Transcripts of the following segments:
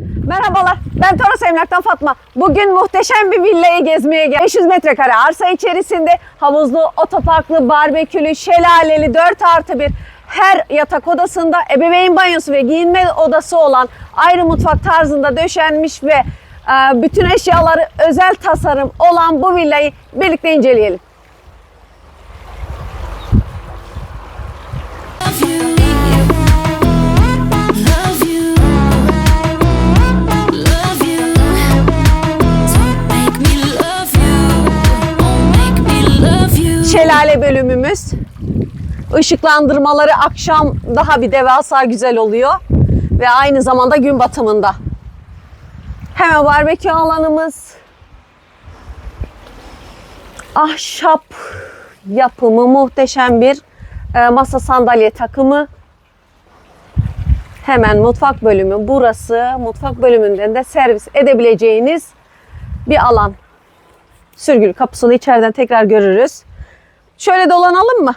Merhabalar, ben Toros Emlak'tan Fatma. Bugün muhteşem bir villayı gezmeye geldim. 500 metrekare arsa içerisinde havuzlu, otoparklı, barbekülü, şelaleli, 4 artı 1 her yatak odasında ebeveyn banyosu ve giyinme odası olan ayrı mutfak tarzında döşenmiş ve e, bütün eşyaları özel tasarım olan bu villayı birlikte inceleyelim. Şelale bölümümüz. Işıklandırmaları akşam daha bir devasa güzel oluyor. Ve aynı zamanda gün batımında. Hemen barbekü alanımız. Ahşap yapımı muhteşem bir e, masa sandalye takımı. Hemen mutfak bölümü burası. Mutfak bölümünden de servis edebileceğiniz bir alan. Sürgülü kapısını içeriden tekrar görürüz. Şöyle dolanalım mı?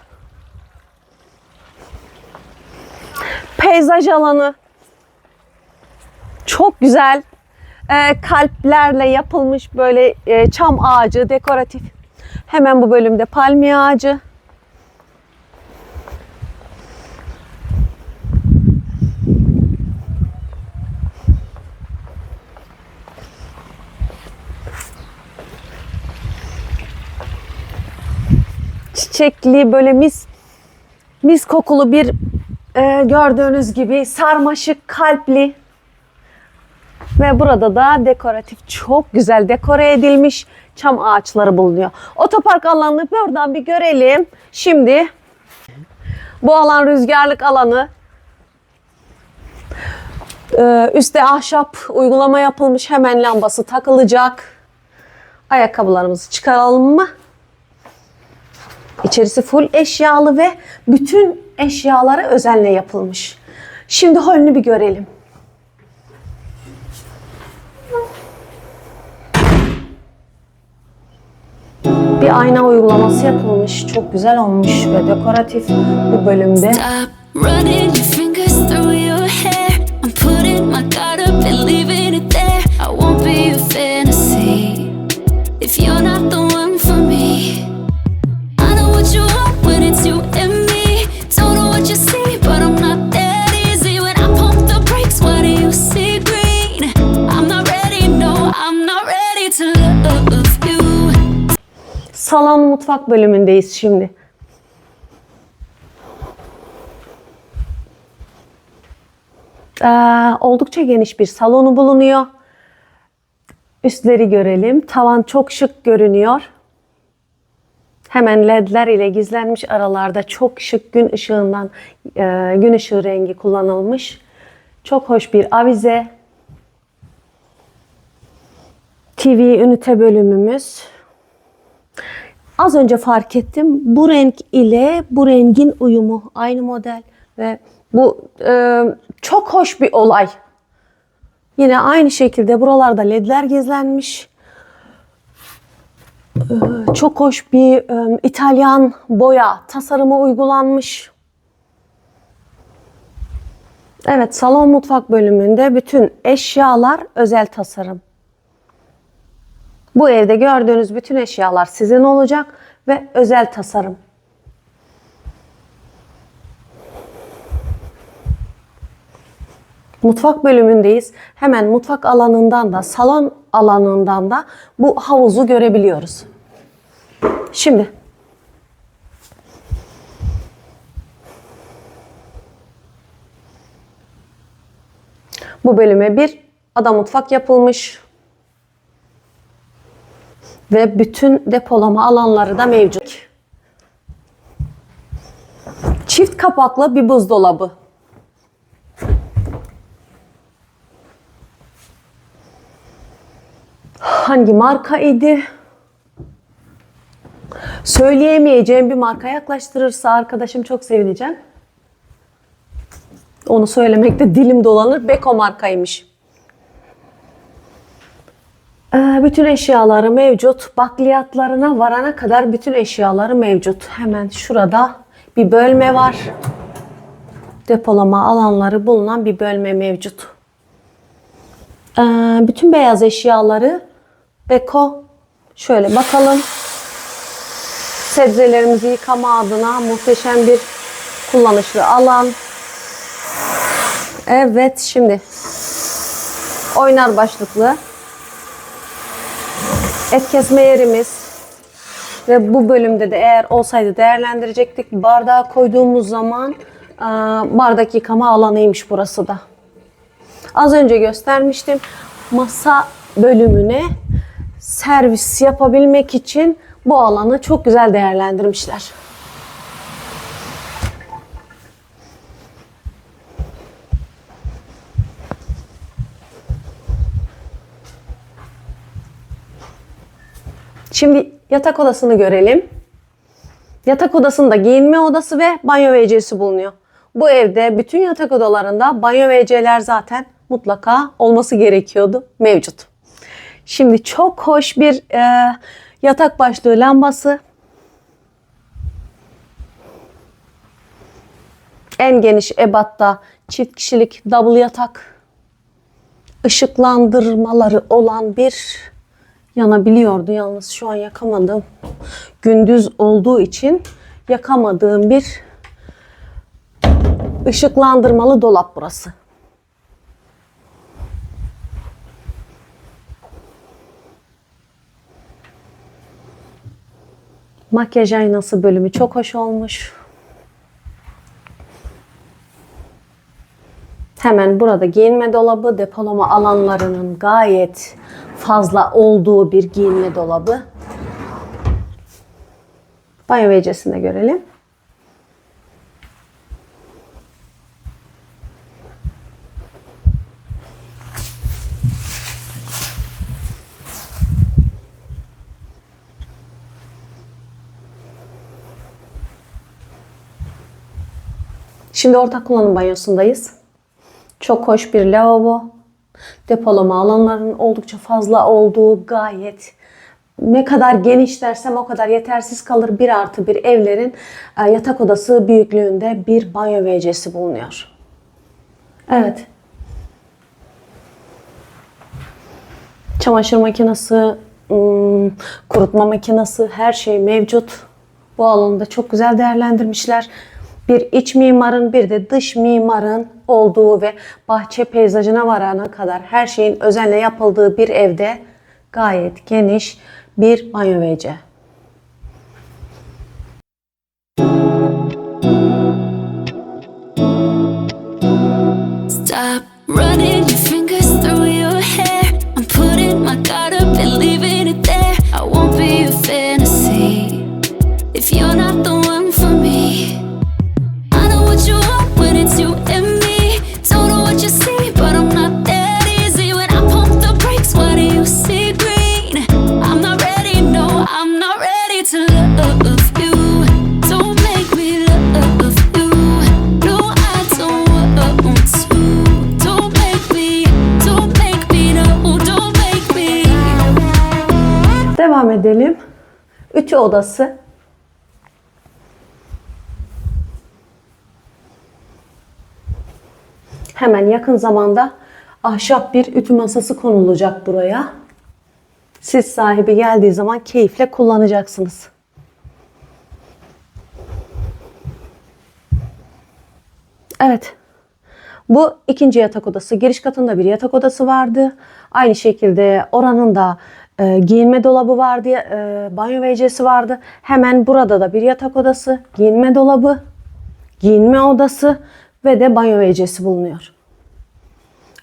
Peyzaj alanı. Çok güzel. Ee, kalplerle yapılmış böyle e, çam ağacı dekoratif. Hemen bu bölümde palmiye ağacı. Çiçekli böyle mis mis kokulu bir e, gördüğünüz gibi sarmaşık kalpli ve burada da dekoratif çok güzel dekore edilmiş çam ağaçları bulunuyor. Otopark alanını buradan bir görelim. Şimdi bu alan rüzgarlık alanı. Ee, üstte ahşap uygulama yapılmış. Hemen lambası takılacak. Ayakkabılarımızı çıkaralım mı? İçerisi full eşyalı ve bütün eşyaları özenle yapılmış. Şimdi holünü bir görelim. Bir ayna uygulaması yapılmış. Çok güzel olmuş ve dekoratif bu bölümde. Stop Salon mutfak bölümündeyiz şimdi. Ee, oldukça geniş bir salonu bulunuyor. Üstleri görelim. Tavan çok şık görünüyor. Hemen ledler ile gizlenmiş aralarda çok şık gün ışığından e, gün ışığı rengi kullanılmış. Çok hoş bir avize. TV ünite bölümümüz. Az önce fark ettim. Bu renk ile bu rengin uyumu aynı model ve bu e, çok hoş bir olay. Yine aynı şekilde buralarda ledler gizlenmiş. E, çok hoş bir e, İtalyan boya tasarımı uygulanmış. Evet, salon mutfak bölümünde bütün eşyalar özel tasarım. Bu evde gördüğünüz bütün eşyalar sizin olacak ve özel tasarım. Mutfak bölümündeyiz. Hemen mutfak alanından da salon alanından da bu havuzu görebiliyoruz. Şimdi bu bölüme bir ada mutfak yapılmış ve bütün depolama alanları da mevcut. Çift kapaklı bir buzdolabı. Hangi marka idi? Söyleyemeyeceğim bir marka yaklaştırırsa arkadaşım çok sevineceğim. Onu söylemekte dilim dolanır. Beko markaymış. Ee, bütün eşyaları mevcut. Bakliyatlarına varana kadar bütün eşyaları mevcut. Hemen şurada bir bölme var. Depolama alanları bulunan bir bölme mevcut. bütün beyaz eşyaları Beko şöyle bakalım. Sebzelerimizi yıkama adına muhteşem bir kullanışlı alan. Evet şimdi oynar başlıklı et kesme yerimiz ve bu bölümde de eğer olsaydı değerlendirecektik. Bardağı koyduğumuz zaman bardak yıkama alanıymış burası da. Az önce göstermiştim. Masa bölümüne servis yapabilmek için bu alanı çok güzel değerlendirmişler. Şimdi yatak odasını görelim. Yatak odasında giyinme odası ve banyo WC'si bulunuyor. Bu evde bütün yatak odalarında banyo WC'ler zaten mutlaka olması gerekiyordu. Mevcut. Şimdi çok hoş bir e, yatak başlığı lambası. En geniş ebatta çift kişilik double yatak. Işıklandırmaları olan bir yanabiliyordu. Yalnız şu an yakamadım. Gündüz olduğu için yakamadığım bir ışıklandırmalı dolap burası. Makyaj aynası bölümü çok hoş olmuş. Hemen burada giyinme dolabı, depolama alanlarının gayet fazla olduğu bir giyinme dolabı. Banyo WC'sini de görelim. Şimdi ortak kullanım banyosundayız. Çok hoş bir lavabo. Depolama alanlarının oldukça fazla olduğu gayet ne kadar geniş dersem o kadar yetersiz kalır. Bir artı bir evlerin e, yatak odası büyüklüğünde bir banyo WC'si bulunuyor. Evet. Çamaşır makinesi, ım, kurutma makinesi her şey mevcut. Bu alanı çok güzel değerlendirmişler. Bir iç mimarın bir de dış mimarın olduğu ve bahçe peyzajına varana kadar her şeyin özenle yapıldığı bir evde gayet geniş bir banyo WC. Devam edelim. Ütü odası. Hemen yakın zamanda ahşap bir ütü masası konulacak buraya. Siz sahibi geldiği zaman keyifle kullanacaksınız. Evet. Bu ikinci yatak odası. Giriş katında bir yatak odası vardı. Aynı şekilde oranın da e, giyinme dolabı vardı, e, banyo WC'si vardı. Hemen burada da bir yatak odası, giyinme dolabı, giyinme odası ve de banyo WC'si bulunuyor.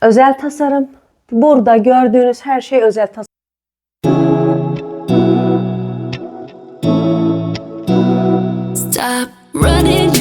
Özel tasarım. Burada gördüğünüz her şey özel tasarım. Stop running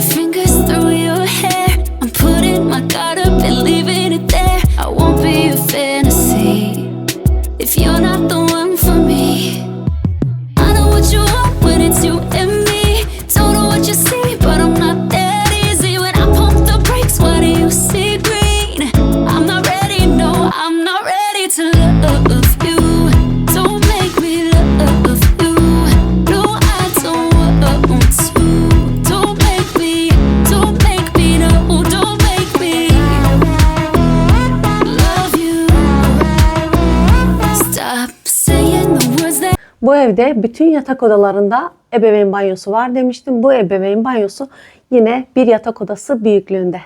Evde bütün yatak odalarında ebeveyn banyosu var demiştim. Bu ebeveyn banyosu yine bir yatak odası büyüklüğünde.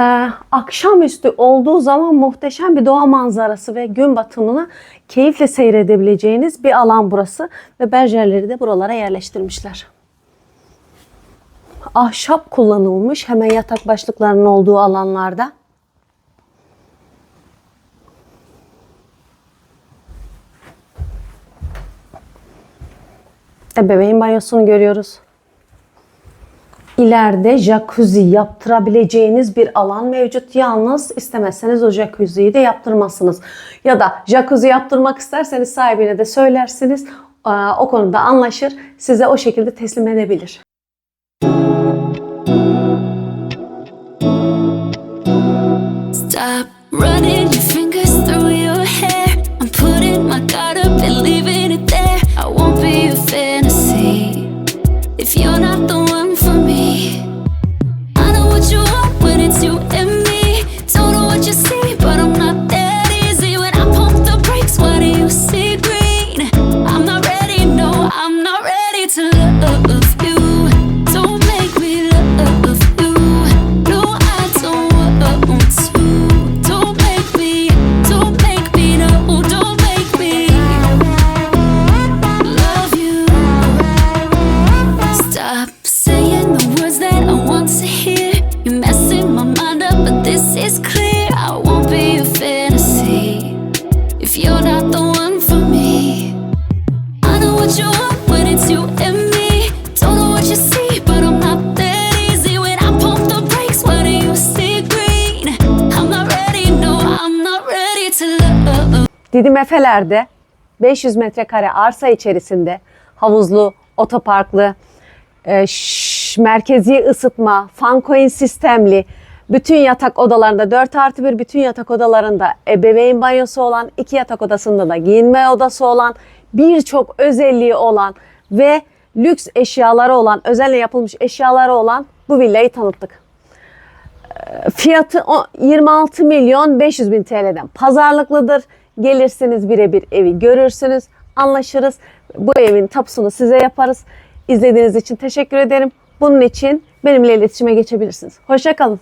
Ee, akşamüstü olduğu zaman muhteşem bir doğa manzarası ve gün batımını keyifle seyredebileceğiniz bir alan burası ve berjerleri de buralara yerleştirmişler. Ahşap kullanılmış hemen yatak başlıklarının olduğu alanlarda. Ebeveyn banyosunu görüyoruz. İleride jacuzzi yaptırabileceğiniz bir alan mevcut. Yalnız istemezseniz o jacuzziyi de yaptırmazsınız. Ya da jacuzzi yaptırmak isterseniz sahibine de söylersiniz. O konuda anlaşır. Size o şekilde teslim edebilir. Didim Efeler'de 500 metrekare arsa içerisinde havuzlu, otoparklı, e, şş, merkezi ısıtma, fan coil sistemli, bütün yatak odalarında 4 artı 1 bütün yatak odalarında ebeveyn banyosu olan, iki yatak odasında da giyinme odası olan, birçok özelliği olan ve lüks eşyaları olan, özenle yapılmış eşyaları olan bu villayı tanıttık. Fiyatı o- 26 milyon 500 bin TL'den pazarlıklıdır. Gelirsiniz birebir evi görürsünüz, anlaşırız. Bu evin tapusunu size yaparız. İzlediğiniz için teşekkür ederim. Bunun için benimle iletişime geçebilirsiniz. Hoşçakalın.